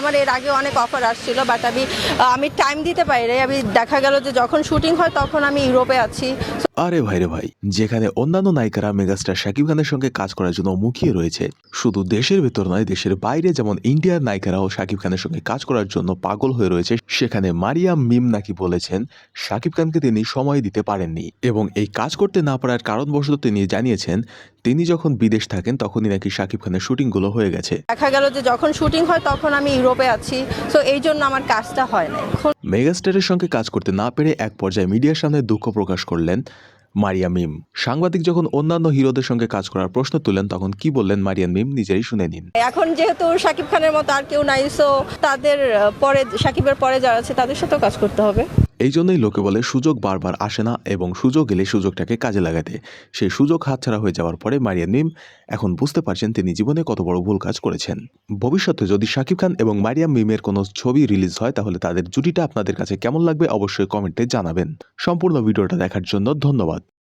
আমার এর আগে অনেক অফার আসছিল বাট আমি আমি টাইম দিতে পারি নাই। আমি দেখা গেল যে যখন শুটিং হয় তখন আমি ইউরোপে আছি আরে ভাই রে ভাই, যেখানে অন্যান্য নায়িকারা মেগাস্টার শাকিব খানের সঙ্গে কাজ করার জন্য মুখিয়ে রয়েছে, শুধু দেশের ভেতর নয়, দেশের বাইরে যেমন ইন্ডিয়ার নায়িকারাও শাকিব খানের সঙ্গে কাজ করার জন্য পাগল হয়ে রয়েছে, সেখানে মারিয়াম মিম নাকি বলেছেন, শাকিব খানকে তিনি সময় দিতে পারেননি এবং এই কাজ করতে না পারার কারণবশত তিনি জানিয়েছেন তিনি যখন বিদেশ থাকেন তখনই নাকি শাকিব খানের শুটিংগুলো হয়ে গেছে। দেখা গেল যে যখন শুটিং হয় তখন আমি ইউরোপে আছি। সো এই জন্য আমার কাজটা হয় না এখন। মেগাস্টারের সঙ্গে কাজ করতে না পেরে এক পর্যায়ে মিডিয়ার সামনে দুঃখ প্রকাশ করলেন মারিয়া মিম। সাংবাদিক যখন অন্যান্য হিরোদের সঙ্গে কাজ করার প্রশ্ন তুলেন তখন কি বললেন মারিয়ান মিম নিজেই শুনে নিন। এখন যেহেতু শাকিব খানের মতো আর কেউ নাই সো তাদের পরে শাকিবের পরে যারা আছে তাদের সাথেও কাজ করতে হবে। এই জন্যই লোকে বলে সুযোগ বারবার আসে না এবং সুযোগ এলে সুযোগটাকে কাজে লাগাতে। সেই সুযোগ হাতছাড়া হয়ে যাওয়ার পরে মারিয়া নিম এখন বুঝতে পারছেন তিনি জীবনে কত বড় ভুল কাজ করেছেন। ভবিষ্যতে যদি শাকিব খান এবং মারিয়াম মিমের কোনো ছবি রিলিজ হয় তাহলে তাদের জুটিটা আপনাদের কাছে কেমন লাগবে অবশ্যই কমেন্টে জানাবেন। সম্পূর্ণ ভিডিওটা দেখার জন্য ধন্যবাদ।